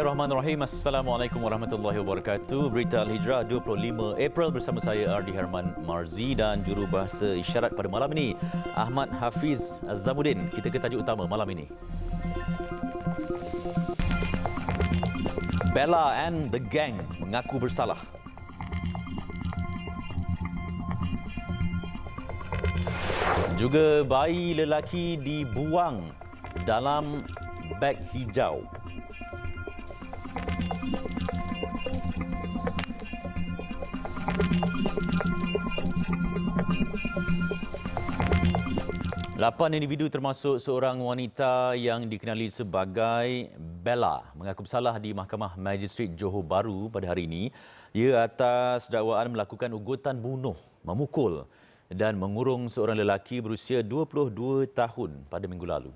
Bismillahirrahmanirrahim. Assalamualaikum warahmatullahi wabarakatuh. Berita Al-Hijrah 25 April bersama saya Ardi Herman Marzi dan juru bahasa isyarat pada malam ini Ahmad Hafiz Zamuddin. Kita ke tajuk utama malam ini. Bella and the gang mengaku bersalah. Juga bayi lelaki dibuang dalam beg hijau. Lapan individu termasuk seorang wanita yang dikenali sebagai Bella mengaku bersalah di Mahkamah Magistrate Johor Bahru pada hari ini. Ia atas dakwaan melakukan ugutan bunuh, memukul dan mengurung seorang lelaki berusia 22 tahun pada minggu lalu.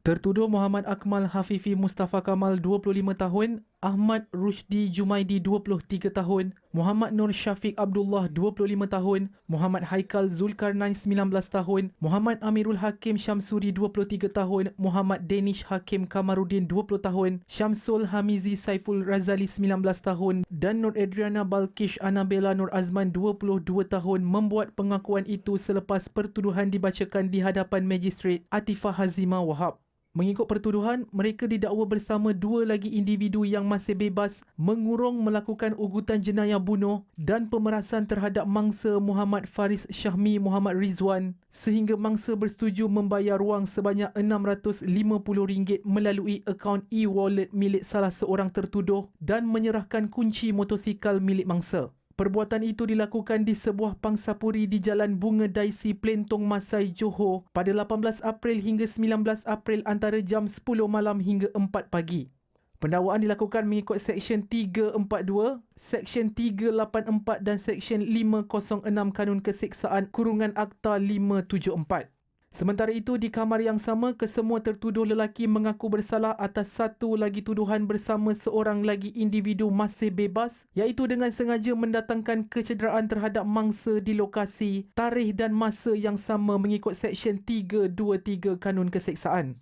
Tertuduh Muhammad Akmal Hafifi Mustafa Kamal 25 tahun, Ahmad Rushdi Jumaidi 23 tahun, Muhammad Nur Syafiq Abdullah 25 tahun, Muhammad Haikal Zulkarnain 19 tahun, Muhammad Amirul Hakim Syamsuri 23 tahun, Muhammad Danish Hakim Kamarudin 20 tahun, Syamsul Hamizi Saiful Razali 19 tahun. Dan Nur Adriana Balkish Anabella Nur Azman 22 tahun. Membuat pengakuan itu selepas pertuduhan dibacakan di hadapan Magistrate Atifah Hazima Wahab. Mengikut pertuduhan, mereka didakwa bersama dua lagi individu yang masih bebas mengurung melakukan ugutan jenayah bunuh dan pemerasan terhadap mangsa Muhammad Faris Syahmi Muhammad Rizwan sehingga mangsa bersetuju membayar wang sebanyak RM650 melalui akaun e-wallet milik salah seorang tertuduh dan menyerahkan kunci motosikal milik mangsa. Perbuatan itu dilakukan di sebuah pangsapuri di Jalan Bunga Daisi Plentong Masai Johor pada 18 April hingga 19 April antara jam 10 malam hingga 4 pagi. Pendakwaan dilakukan mengikut Seksyen 342, Seksyen 384 dan Seksyen 506 Kanun Keseksaan Kurungan Akta 574. Sementara itu, di kamar yang sama, kesemua tertuduh lelaki mengaku bersalah atas satu lagi tuduhan bersama seorang lagi individu masih bebas iaitu dengan sengaja mendatangkan kecederaan terhadap mangsa di lokasi, tarikh dan masa yang sama mengikut Seksyen 323 Kanun Keseksaan.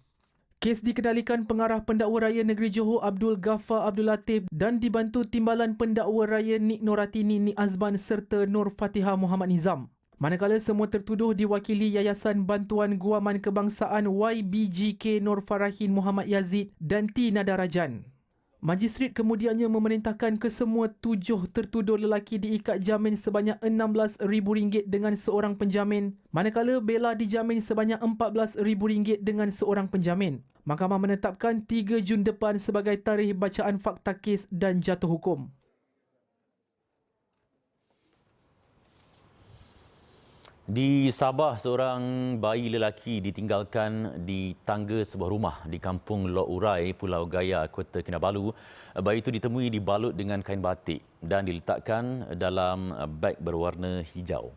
Kes dikendalikan pengarah pendakwa raya negeri Johor Abdul Ghaffar Abdul Latif dan dibantu timbalan pendakwa raya Nik Noratini Nik Azban serta Nur Fatihah Muhammad Nizam. Manakala semua tertuduh diwakili Yayasan Bantuan Guaman Kebangsaan YBGK Nur Farahin Muhammad Yazid dan T. Nadarajan. Magistrat kemudiannya memerintahkan kesemua tujuh tertuduh lelaki diikat jamin sebanyak RM16,000 dengan seorang penjamin, manakala Bella dijamin sebanyak RM14,000 dengan seorang penjamin. Mahkamah menetapkan 3 Jun depan sebagai tarikh bacaan fakta kes dan jatuh hukum. Di Sabah, seorang bayi lelaki ditinggalkan di tangga sebuah rumah di kampung Lok Urai, Pulau Gaya, Kota Kinabalu. Bayi itu ditemui dibalut dengan kain batik dan diletakkan dalam beg berwarna hijau.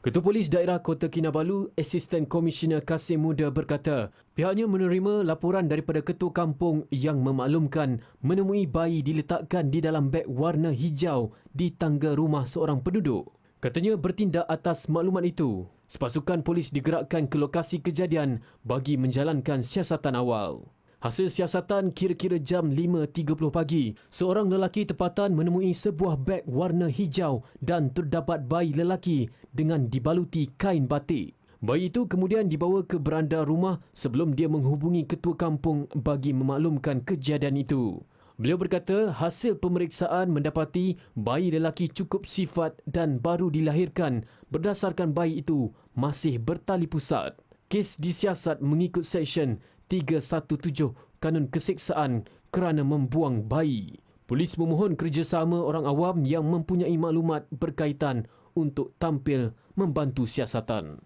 Ketua Polis Daerah Kota Kinabalu, Asisten Komisioner Kasim Muda berkata, pihaknya menerima laporan daripada ketua kampung yang memaklumkan menemui bayi diletakkan di dalam beg warna hijau di tangga rumah seorang penduduk. Katanya bertindak atas maklumat itu, sepasukan polis digerakkan ke lokasi kejadian bagi menjalankan siasatan awal. Hasil siasatan kira-kira jam 5.30 pagi, seorang lelaki tempatan menemui sebuah beg warna hijau dan terdapat bayi lelaki dengan dibaluti kain batik. Bayi itu kemudian dibawa ke beranda rumah sebelum dia menghubungi ketua kampung bagi memaklumkan kejadian itu. Beliau berkata hasil pemeriksaan mendapati bayi lelaki cukup sifat dan baru dilahirkan berdasarkan bayi itu masih bertali pusat. Kes disiasat mengikut Seksyen 317 Kanun Keseksaan kerana membuang bayi. Polis memohon kerjasama orang awam yang mempunyai maklumat berkaitan untuk tampil membantu siasatan.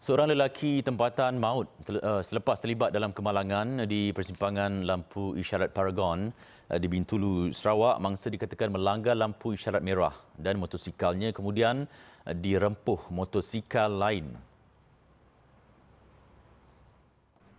Seorang lelaki tempatan maut eh, selepas terlibat dalam kemalangan di persimpangan lampu isyarat Paragon eh, di Bintulu, Sarawak mangsa dikatakan melanggar lampu isyarat merah dan motosikalnya kemudian eh, dirempuh motosikal lain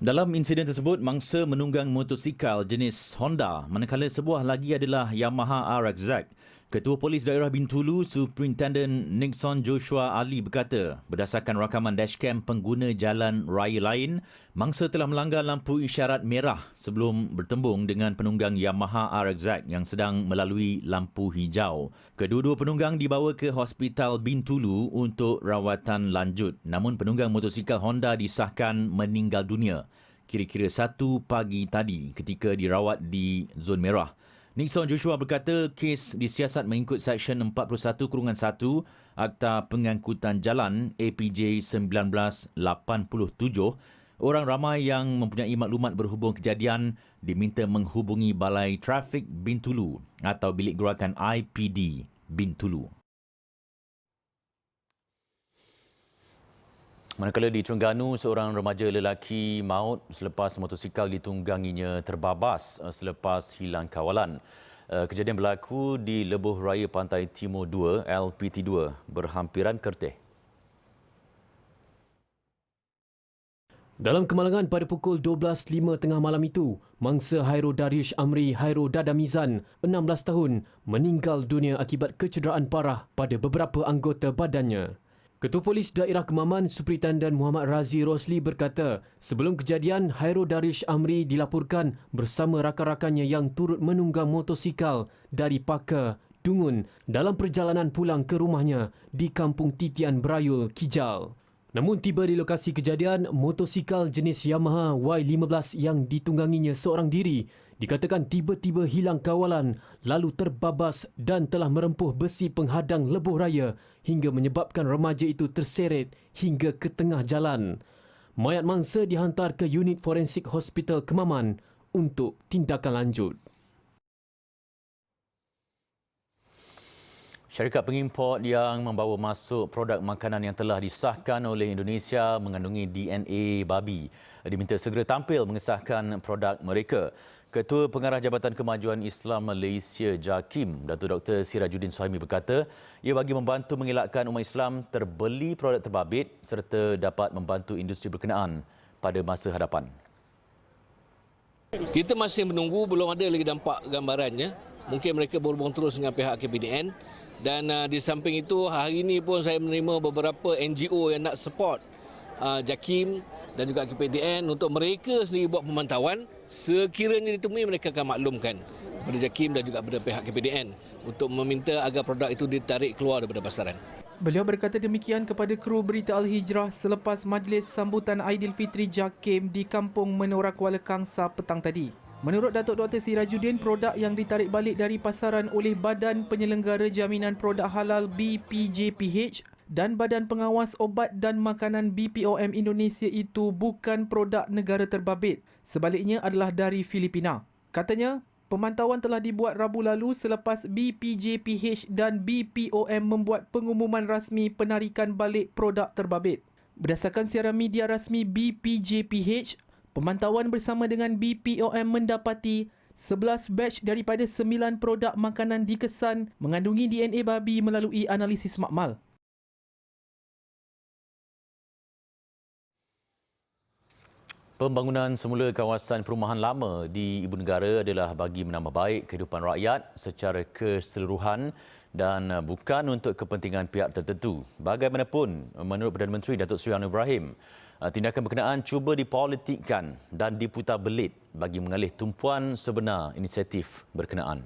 Dalam insiden tersebut, mangsa menunggang motosikal jenis Honda manakala sebuah lagi adalah Yamaha RXZ. Ketua Polis Daerah Bintulu, Superintendent Nixon Joshua Ali berkata, berdasarkan rakaman dashcam pengguna jalan raya lain, mangsa telah melanggar lampu isyarat merah sebelum bertembung dengan penunggang Yamaha RXZ yang sedang melalui lampu hijau. Kedua-dua penunggang dibawa ke Hospital Bintulu untuk rawatan lanjut. Namun penunggang motosikal Honda disahkan meninggal dunia kira-kira satu pagi tadi ketika dirawat di zon merah. Nixon Joshua berkata kes disiasat mengikut Seksyen 41 kurungan 1 Akta Pengangkutan Jalan APJ 1987. Orang ramai yang mempunyai maklumat berhubung kejadian diminta menghubungi Balai Trafik Bintulu atau Bilik Gerakan IPD Bintulu. Manakala di Terengganu, seorang remaja lelaki maut selepas motosikal ditungganginya terbabas eh, selepas hilang kawalan. Eh, kejadian berlaku di Lebuh Raya Pantai Timur 2, LPT2, berhampiran Kerteh. Dalam kemalangan pada pukul 12.05 tengah malam itu, mangsa Hairo Darius Amri Hairo Dadamizan, 16 tahun, meninggal dunia akibat kecederaan parah pada beberapa anggota badannya. Ketua Polis Daerah Kemaman Superintendent Muhammad Razi Rosli berkata, sebelum kejadian Hairo Darish Amri dilaporkan bersama rakan-rakannya yang turut menunggang motosikal dari Paka, Dungun dalam perjalanan pulang ke rumahnya di Kampung Titian Berayul, Kijal. Namun tiba di lokasi kejadian, motosikal jenis Yamaha Y15 yang ditungganginya seorang diri dikatakan tiba-tiba hilang kawalan lalu terbabas dan telah merempuh besi penghadang lebuh raya hingga menyebabkan remaja itu terseret hingga ke tengah jalan. Mayat mangsa dihantar ke unit forensik hospital Kemaman untuk tindakan lanjut. Syarikat pengimport yang membawa masuk produk makanan yang telah disahkan oleh Indonesia mengandungi DNA babi diminta segera tampil mengesahkan produk mereka. Ketua Pengarah Jabatan Kemajuan Islam Malaysia JAKIM, Datuk Dr. Sirajuddin Suhaimi berkata, ia bagi membantu mengelakkan umat Islam terbeli produk terbabit serta dapat membantu industri berkenaan pada masa hadapan. Kita masih menunggu, belum ada lagi dampak gambarannya. Mungkin mereka berhubung terus dengan pihak KPDN. Dan uh, di samping itu, hari ini pun saya menerima beberapa NGO yang nak support uh, JAKIM dan juga KPDN untuk mereka sendiri buat pemantauan sekiranya ditemui mereka akan maklumkan kepada JAKIM dan juga kepada pihak KPDN untuk meminta agar produk itu ditarik keluar daripada pasaran. Beliau berkata demikian kepada kru Berita Al-Hijrah selepas majlis sambutan Aidilfitri Jakim di Kampung Menora Kuala Kangsa petang tadi. Menurut Datuk Dr. Sirajuddin, produk yang ditarik balik dari pasaran oleh Badan Penyelenggara Jaminan Produk Halal BPJPH dan Badan Pengawas Obat dan Makanan BPOM Indonesia itu bukan produk negara terbabit. Sebaliknya adalah dari Filipina. Katanya, pemantauan telah dibuat Rabu lalu selepas BPJPH dan BPOM membuat pengumuman rasmi penarikan balik produk terbabit. Berdasarkan siaran media rasmi BPJPH, pemantauan bersama dengan BPOM mendapati 11 batch daripada 9 produk makanan dikesan mengandungi DNA babi melalui analisis makmal. Pembangunan semula kawasan perumahan lama di Ibu Negara adalah bagi menambah baik kehidupan rakyat secara keseluruhan dan bukan untuk kepentingan pihak tertentu. Bagaimanapun, menurut Perdana Menteri Datuk Seri Anwar Ibrahim, tindakan berkenaan cuba dipolitikkan dan diputar belit bagi mengalih tumpuan sebenar inisiatif berkenaan.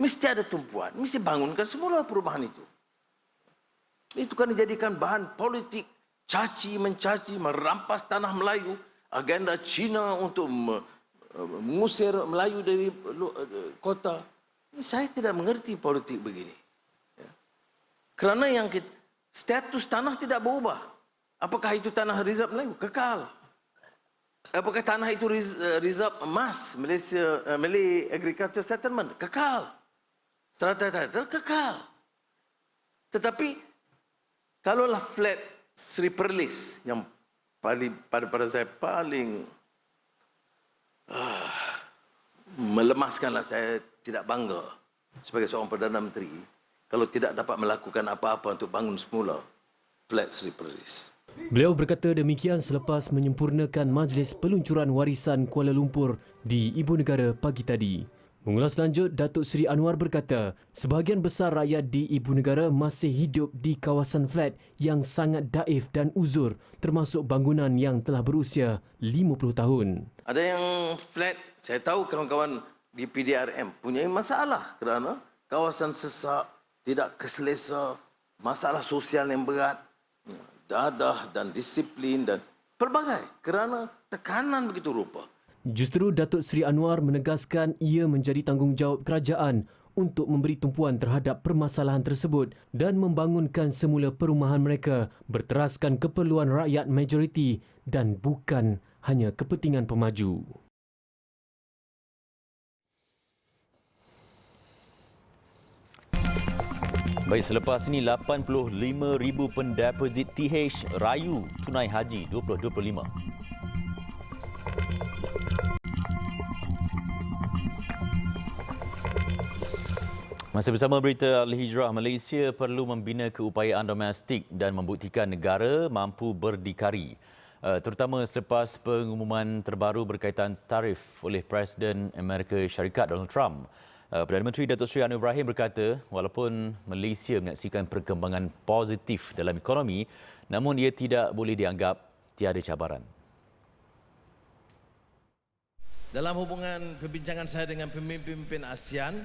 Mesti ada tumpuan, mesti bangunkan semula perubahan itu. Itu kan dijadikan bahan politik caci mencaci merampas tanah Melayu agenda Cina untuk mengusir Melayu dari kota saya tidak mengerti politik begini ya. kerana yang kita, status tanah tidak berubah. Apakah itu tanah rizab Melayu? Kekal. Apakah tanah itu rizab emas Malaysia uh, Malay Agriculture Settlement? Kekal. Strata title kekal. Tetapi kalaulah flat Sri Perlis yang paling pada pada saya paling uh, melemaskanlah saya tidak bangga sebagai seorang perdana menteri kalau tidak dapat melakukan apa-apa untuk bangun semula flat Sri Perlis. Beliau berkata demikian selepas menyempurnakan majlis peluncuran warisan Kuala Lumpur di Ibu Negara pagi tadi. Mengulas lanjut, Datuk Seri Anwar berkata, sebahagian besar rakyat di ibu negara masih hidup di kawasan flat yang sangat daif dan uzur termasuk bangunan yang telah berusia 50 tahun. Ada yang flat, saya tahu kawan-kawan di PDRM punya masalah kerana kawasan sesak, tidak keselesa, masalah sosial yang berat, dadah dan disiplin dan pelbagai kerana tekanan begitu rupa. Justru Datuk Seri Anwar menegaskan ia menjadi tanggungjawab kerajaan untuk memberi tumpuan terhadap permasalahan tersebut dan membangunkan semula perumahan mereka berteraskan keperluan rakyat majoriti dan bukan hanya kepentingan pemaju. Baik, selepas ini 85,000 pendeposit TH rayu tunai haji 2025. Masih bersama berita Al-Hijrah, Malaysia perlu membina keupayaan domestik dan membuktikan negara mampu berdikari. Uh, terutama selepas pengumuman terbaru berkaitan tarif oleh Presiden Amerika Syarikat Donald Trump. Uh, Perdana Menteri Datuk Seri Anwar Ibrahim berkata, walaupun Malaysia menyaksikan perkembangan positif dalam ekonomi, namun ia tidak boleh dianggap tiada cabaran. Dalam hubungan perbincangan saya dengan pemimpin-pemimpin ASEAN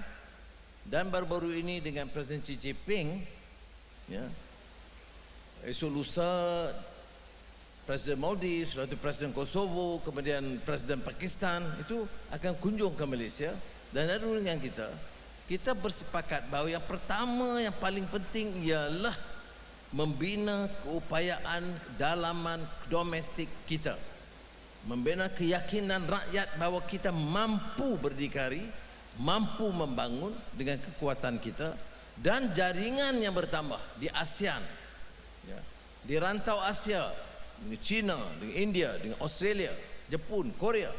dan baru-baru ini dengan Presiden Xi Jinping, ya, esok lusa Presiden Maldives, lalu Presiden Kosovo, kemudian Presiden Pakistan itu akan kunjung ke Malaysia dan ada dengan kita. Kita bersepakat bahawa yang pertama yang paling penting ialah membina keupayaan dalaman domestik kita membina keyakinan rakyat bahawa kita mampu berdikari, mampu membangun dengan kekuatan kita dan jaringan yang bertambah di ASEAN, ya, di rantau Asia, dengan China, dengan India, dengan Australia, Jepun, Korea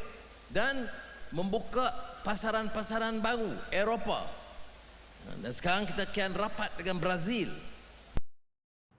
dan membuka pasaran-pasaran baru Eropah. Dan sekarang kita kian rapat dengan Brazil,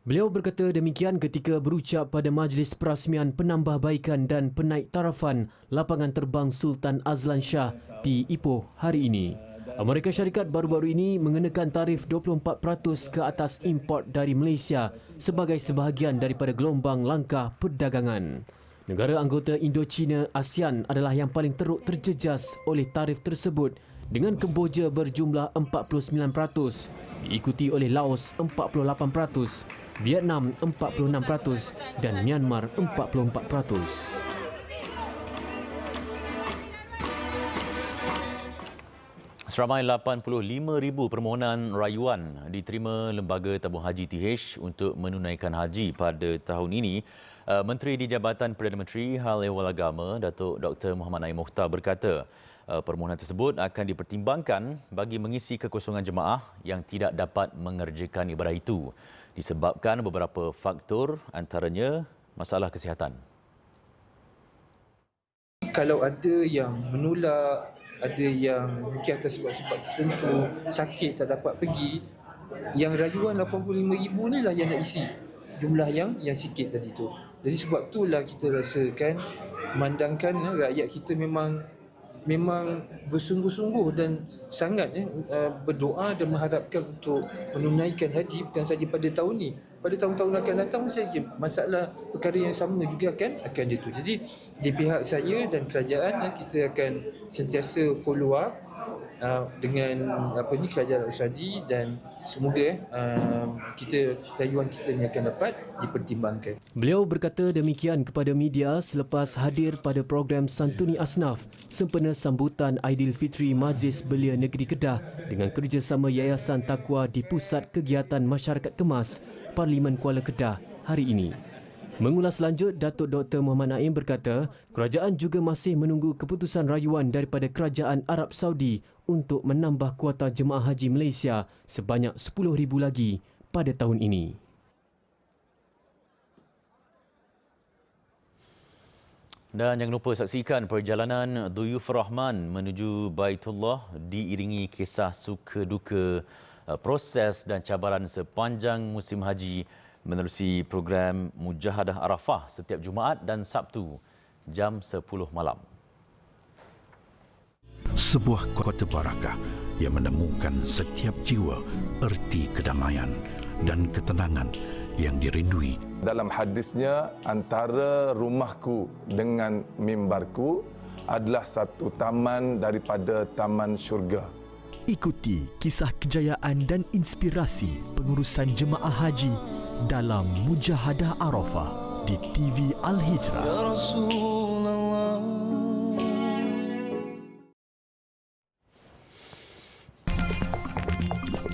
Beliau berkata demikian ketika berucap pada Majlis Perasmian Penambahbaikan dan Penaik Tarafan Lapangan Terbang Sultan Azlan Shah di Ipoh hari ini. Amerika Syarikat baru-baru ini mengenakan tarif 24% ke atas import dari Malaysia sebagai sebahagian daripada gelombang langkah perdagangan. Negara anggota Indo-China ASEAN adalah yang paling teruk terjejas oleh tarif tersebut dengan Kemboja berjumlah 49%, diikuti oleh Laos 48%, Vietnam 46% dan Myanmar 44%. Seramai 85,000 permohonan rayuan diterima Lembaga Tabung Haji TH untuk menunaikan haji pada tahun ini. Uh, Menteri di Jabatan Perdana Menteri Hal Ehwal Agama, Datuk Dr. Muhammad Naim Mukhtar berkata, uh, permohonan tersebut akan dipertimbangkan bagi mengisi kekosongan jemaah yang tidak dapat mengerjakan ibadah itu disebabkan beberapa faktor antaranya masalah kesihatan. Kalau ada yang menular, ada yang mungkin atas sebab-sebab tertentu sakit tak dapat pergi, yang rayuan 85,000 ni lah yang nak isi jumlah yang yang sikit tadi tu. Jadi sebab itulah kita rasakan memandangkan eh, rakyat kita memang memang bersungguh-sungguh dan sangat uh, berdoa dan mengharapkan untuk menunaikan haji bukan saja pada tahun ini pada tahun-tahun akan datang saja. Masalah perkara yang sama juga akan akan itu jadi di pihak saya dan kerajaan kita akan sentiasa follow up uh, dengan apa ni kerajaan Arab Saudi dan semoga eh, uh, kita rayuan kita ni akan dapat dipertimbangkan. Beliau berkata demikian kepada media selepas hadir pada program Santuni Asnaf sempena sambutan Aidilfitri Majlis Belia Negeri Kedah dengan kerjasama Yayasan Takwa di Pusat Kegiatan Masyarakat Kemas Parlimen Kuala Kedah hari ini. Mengulas lanjut, Datuk Dr. Muhammad Naim berkata, kerajaan juga masih menunggu keputusan rayuan daripada Kerajaan Arab Saudi untuk menambah kuota jemaah haji Malaysia sebanyak 10,000 lagi pada tahun ini. Dan jangan lupa saksikan perjalanan Duyuf Rahman menuju Baitullah diiringi kisah suka duka eh, proses dan cabaran sepanjang musim haji menerusi program Mujahadah Arafah setiap Jumaat dan Sabtu jam 10 malam. Sebuah kota barakah yang menemukan setiap jiwa erti kedamaian dan ketenangan yang dirindui Dalam hadisnya antara rumahku dengan mimbarku adalah satu taman daripada taman syurga. Ikuti kisah kejayaan dan inspirasi pengurusan jemaah haji dalam Mujahadah Arafah di TV Al-Hijrah.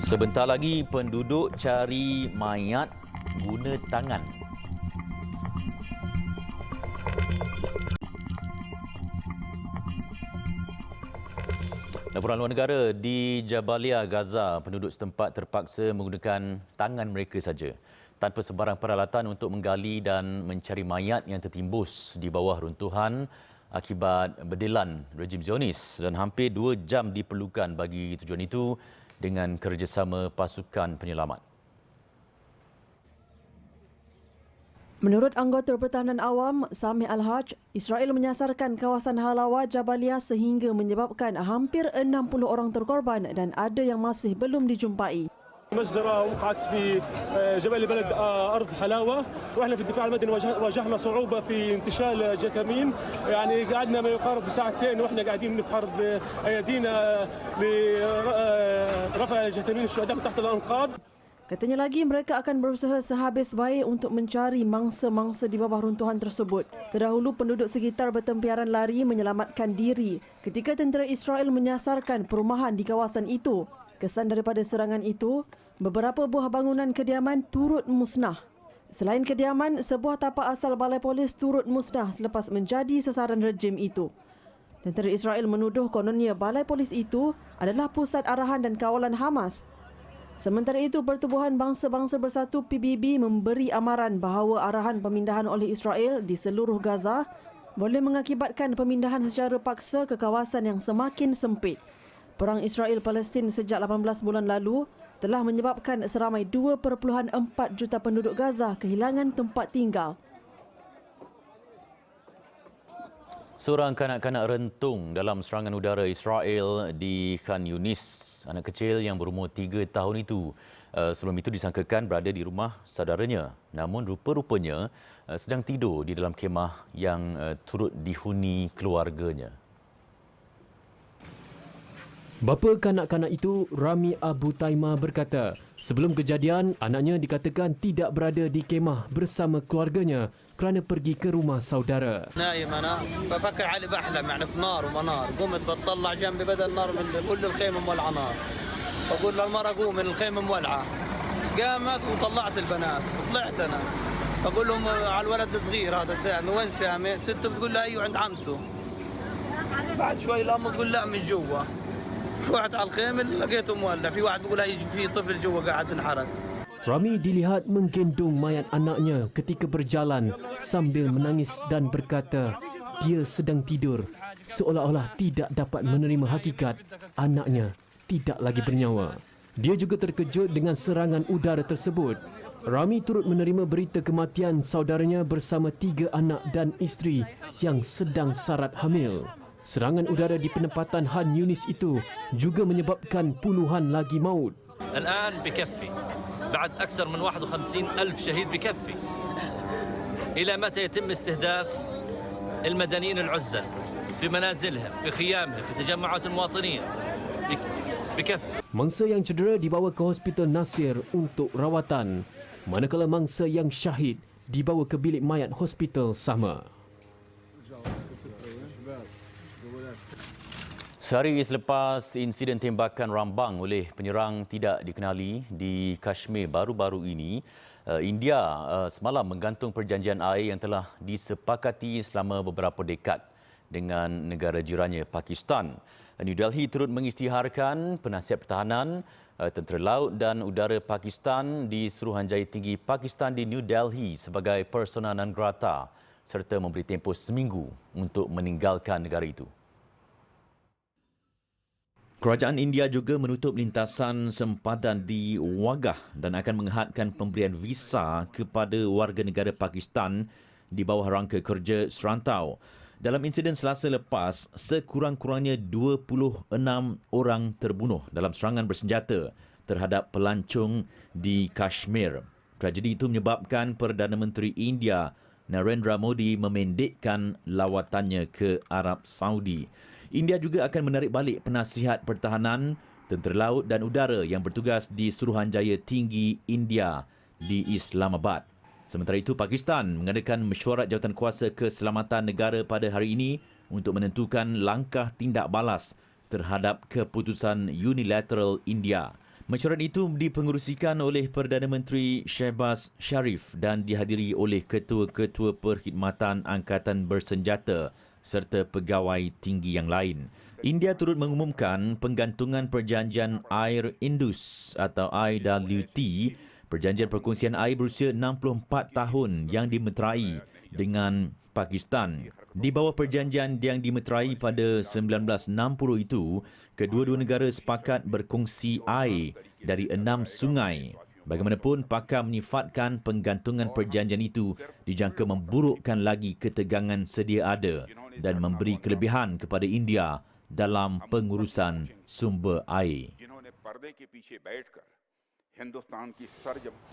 Sebentar lagi penduduk cari mayat guna tangan. Laporan luar negara di Jabalia, Gaza, penduduk setempat terpaksa menggunakan tangan mereka saja tanpa sebarang peralatan untuk menggali dan mencari mayat yang tertimbus di bawah runtuhan akibat berdelan rejim Zionis dan hampir dua jam diperlukan bagi tujuan itu dengan kerjasama pasukan penyelamat. Menurut anggota Pertahanan Awam Sami Al-Haj, Israel menyasarkan kawasan Halawa Jabalia sehingga menyebabkan hampir 60 orang terkorban dan ada yang masih belum dijumpai. مجزرة وقعت في جبل بلد أرض حلاوة. وإحنا في الدفاع المدني واجهنا صعوبة في انتشال جثامين يعني قعدنا ما يقارب بساعتين وإحنا قاعدين نفحر بأيدينا لرفع جثامين الشهداء تحت الأنقاض. Katanya lagi mereka akan berusaha sehabis baik untuk mencari mangsa-mangsa di bawah runtuhan tersebut. Terdahulu penduduk sekitar bertempiaran lari menyelamatkan diri ketika tentera Israel menyasarkan perumahan di kawasan itu. Kesan daripada serangan itu, beberapa buah bangunan kediaman turut musnah. Selain kediaman, sebuah tapak asal balai polis turut musnah selepas menjadi sasaran rejim itu. Tentera Israel menuduh kononnya balai polis itu adalah pusat arahan dan kawalan Hamas Sementara itu, Pertubuhan Bangsa-Bangsa Bersatu PBB memberi amaran bahawa arahan pemindahan oleh Israel di seluruh Gaza boleh mengakibatkan pemindahan secara paksa ke kawasan yang semakin sempit. Perang Israel-Palestin sejak 18 bulan lalu telah menyebabkan seramai 2.4 juta penduduk Gaza kehilangan tempat tinggal. Seorang kanak-kanak rentung dalam serangan udara Israel di Khan Yunis. Anak kecil yang berumur tiga tahun itu uh, sebelum itu disangkakan berada di rumah saudaranya. Namun rupa-rupanya uh, sedang tidur di dalam kemah yang uh, turut dihuni keluarganya. Bapa kanak-kanak itu, Rami Abu Taima berkata, sebelum kejadian, anaknya dikatakan tidak berada di kemah bersama keluarganya kerana pergi ke rumah saudara. نايم أنا. بفكر علي بحلم يعني في نار ومنار قمت بتطلع جنبي بدا النار من كل الخيمه مولعة نار. بقول للمرة قوم الخيمه مولعة. قامت وطلعت البنات. وطلعت أنا. بقول لهم على الولد الصغير هذا سامي. وين سامي؟ سته بتقول له أيوه عند عمته. بعد شوي الأم تقول لا من جوا. رحت على الخيمه لقيته مولع. في واحد بيقول هي في طفل جوا قاعد انحرق. Rami dilihat menggendong mayat anaknya ketika berjalan sambil menangis dan berkata dia sedang tidur seolah-olah tidak dapat menerima hakikat anaknya tidak lagi bernyawa. Dia juga terkejut dengan serangan udara tersebut. Rami turut menerima berita kematian saudaranya bersama tiga anak dan isteri yang sedang sarat hamil. Serangan udara di penempatan Han Yunis itu juga menyebabkan puluhan lagi maut. Sekarang. بعد أكثر من 51 ألف شهيد بكفي إلى متى يتم استهداف المدنيين العزل في منازلهم في خيامهم في تجمعات المواطنين بكفي Mangsa yang cedera dibawa ke Hospital Nasir untuk rawatan, manakala mangsa yang syahid dibawa ke bilik mayat hospital sama. Sehari selepas insiden tembakan rambang oleh penyerang tidak dikenali di Kashmir baru-baru ini, eh, India eh, semalam menggantung perjanjian air yang telah disepakati selama beberapa dekad dengan negara jirannya Pakistan. New Delhi turut mengisytiharkan penasihat pertahanan eh, tentera laut dan udara Pakistan di Suruhanjaya Tinggi Pakistan di New Delhi sebagai persona non grata serta memberi tempoh seminggu untuk meninggalkan negara itu. Kerajaan India juga menutup lintasan sempadan di Wagah dan akan menghadkan pemberian visa kepada warga negara Pakistan di bawah rangka kerja serantau. Dalam insiden selasa lepas, sekurang-kurangnya 26 orang terbunuh dalam serangan bersenjata terhadap pelancong di Kashmir. Tragedi itu menyebabkan Perdana Menteri India Narendra Modi memendekkan lawatannya ke Arab Saudi. India juga akan menarik balik penasihat pertahanan tentera laut dan udara yang bertugas di Suruhanjaya Tinggi India di Islamabad. Sementara itu, Pakistan mengadakan mesyuarat jawatan kuasa keselamatan negara pada hari ini untuk menentukan langkah tindak balas terhadap keputusan unilateral India. Mesyuarat itu dipengerusikan oleh Perdana Menteri Shehbaz Sharif dan dihadiri oleh ketua-ketua perkhidmatan angkatan bersenjata serta pegawai tinggi yang lain. India turut mengumumkan penggantungan perjanjian air Indus atau IWT Perjanjian perkongsian air berusia 64 tahun yang dimeterai dengan Pakistan. Di bawah perjanjian yang dimeterai pada 1960 itu, kedua-dua negara sepakat berkongsi air dari enam sungai. Bagaimanapun, pakar menyifatkan penggantungan perjanjian itu dijangka memburukkan lagi ketegangan sedia ada dan memberi kelebihan kepada India dalam pengurusan sumber air.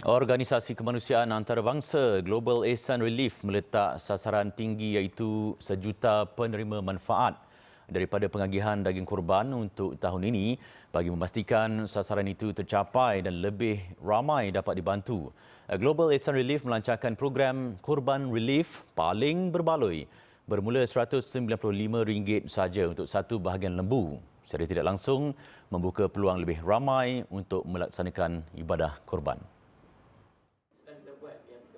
Organisasi Kemanusiaan Antarabangsa Global Ehsan Relief meletak sasaran tinggi iaitu sejuta penerima manfaat daripada pengagihan daging korban untuk tahun ini bagi memastikan sasaran itu tercapai dan lebih ramai dapat dibantu. Global Ehsan Relief melancarkan program Korban Relief paling berbaloi bermula RM195 saja untuk satu bahagian lembu secara tidak langsung membuka peluang lebih ramai untuk melaksanakan ibadah korban.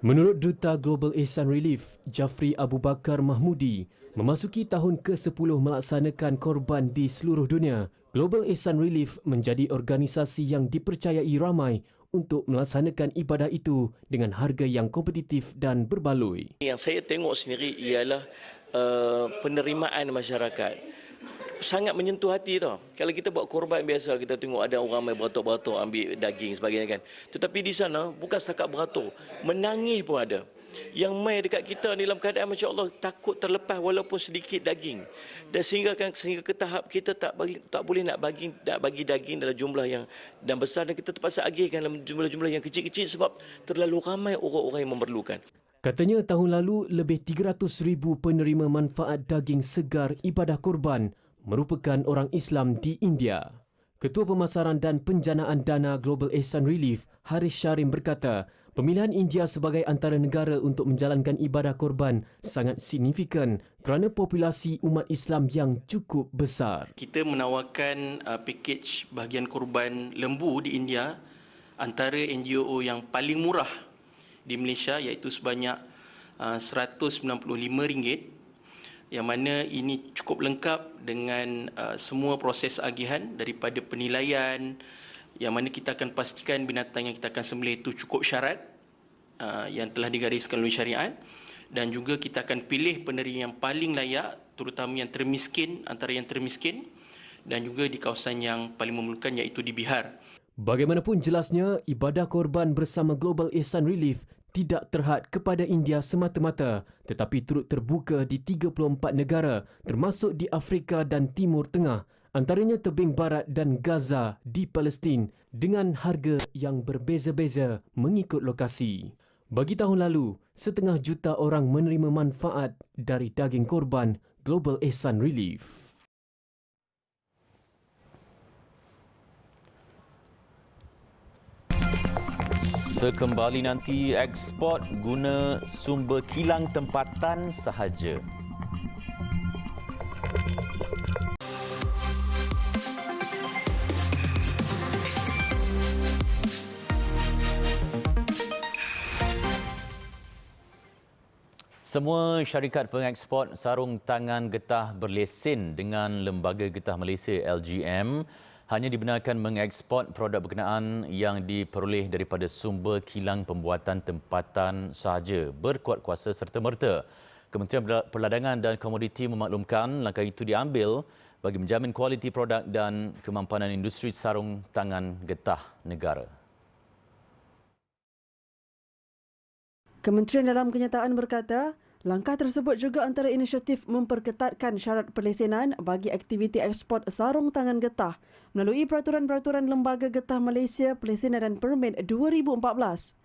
Menurut Duta Global Ihsan Relief, Jafri Abu Bakar Mahmudi, memasuki tahun ke-10 melaksanakan korban di seluruh dunia, Global Ihsan Relief menjadi organisasi yang dipercayai ramai untuk melaksanakan ibadah itu dengan harga yang kompetitif dan berbaloi. Yang saya tengok sendiri ialah uh, penerimaan masyarakat sangat menyentuh hati tau. Kalau kita buat korban biasa, kita tengok ada orang main beratur-beratur ambil daging sebagainya kan. Tetapi di sana bukan setakat beratur, menangis pun ada. Yang main dekat kita ni dalam keadaan macam Allah takut terlepas walaupun sedikit daging. Dan sehingga kan sehingga ke tahap kita tak bagi, tak boleh nak bagi nak bagi daging dalam jumlah yang dan besar dan kita terpaksa agihkan dalam jumlah-jumlah yang kecil-kecil sebab terlalu ramai orang-orang yang memerlukan. Katanya tahun lalu lebih 300 ribu penerima manfaat daging segar ibadah korban merupakan orang Islam di India. Ketua Pemasaran dan Penjanaan Dana Global Ehsan Relief, Haris Syarim berkata, pemilihan India sebagai antara negara untuk menjalankan ibadah korban sangat signifikan kerana populasi umat Islam yang cukup besar. Kita menawarkan uh, pakej bahagian korban lembu di India antara NGO yang paling murah di Malaysia iaitu sebanyak uh, RM195 yang mana ini cukup lengkap dengan uh, semua proses agihan daripada penilaian yang mana kita akan pastikan binatang yang kita akan sembelih itu cukup syarat uh, yang telah digariskan oleh syariat dan juga kita akan pilih penerima yang paling layak terutama yang termiskin antara yang termiskin dan juga di kawasan yang paling memerlukan iaitu di Bihar. Bagaimanapun jelasnya, ibadah korban bersama Global Ihsan Relief tidak terhad kepada India semata-mata tetapi turut terbuka di 34 negara termasuk di Afrika dan Timur Tengah antaranya tebing barat dan Gaza di Palestin dengan harga yang berbeza-beza mengikut lokasi. Bagi tahun lalu, setengah juta orang menerima manfaat dari daging korban Global Ehsan Relief. Sekembali nanti ekspor guna sumber kilang tempatan sahaja. Semua syarikat pengeksport sarung tangan getah berlesen dengan Lembaga Getah Malaysia LGM hanya dibenarkan mengeksport produk berkenaan yang diperoleh daripada sumber kilang pembuatan tempatan sahaja berkuat kuasa serta merta. Kementerian Perladangan dan Komoditi memaklumkan langkah itu diambil bagi menjamin kualiti produk dan kemampanan industri sarung tangan getah negara. Kementerian dalam kenyataan berkata, Langkah tersebut juga antara inisiatif memperketatkan syarat perlesenan bagi aktiviti ekspor sarung tangan getah melalui peraturan-peraturan Lembaga Getah Malaysia Perlesenan dan Permit 2014.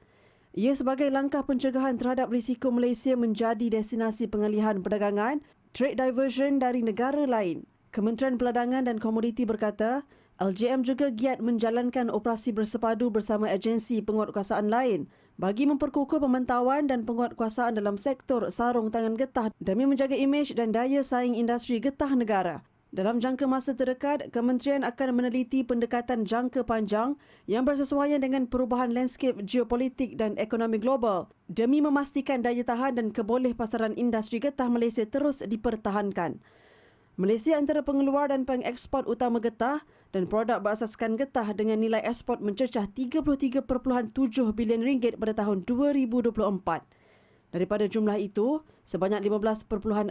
Ia sebagai langkah pencegahan terhadap risiko Malaysia menjadi destinasi pengalihan perdagangan, trade diversion dari negara lain. Kementerian Peladangan dan Komoditi berkata, LJM juga giat menjalankan operasi bersepadu bersama agensi penguatkuasaan lain bagi memperkukuh pemantauan dan penguatkuasaan dalam sektor sarung tangan getah demi menjaga imej dan daya saing industri getah negara. Dalam jangka masa terdekat, kementerian akan meneliti pendekatan jangka panjang yang bersesuaian dengan perubahan landscape geopolitik dan ekonomi global demi memastikan daya tahan dan keboleh pasaran industri getah Malaysia terus dipertahankan. Malaysia antara pengeluar dan pengeksport utama getah dan produk berasaskan getah dengan nilai ekspor mencecah 33.7 bilion ringgit pada tahun 2024. Daripada jumlah itu, sebanyak 15.41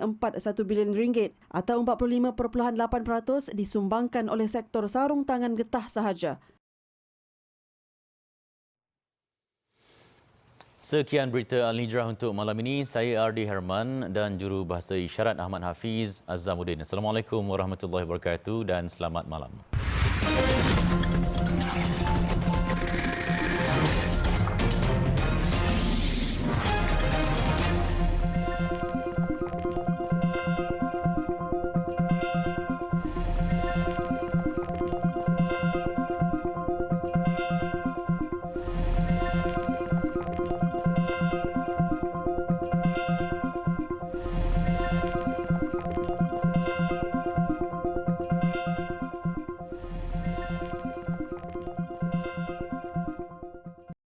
bilion ringgit atau 45.8% disumbangkan oleh sektor sarung tangan getah sahaja. Sekian berita Al-Hijrah untuk malam ini. Saya Ardi Herman dan juru bahasa isyarat Ahmad Hafiz Azamuddin. Assalamualaikum warahmatullahi wabarakatuh dan selamat malam.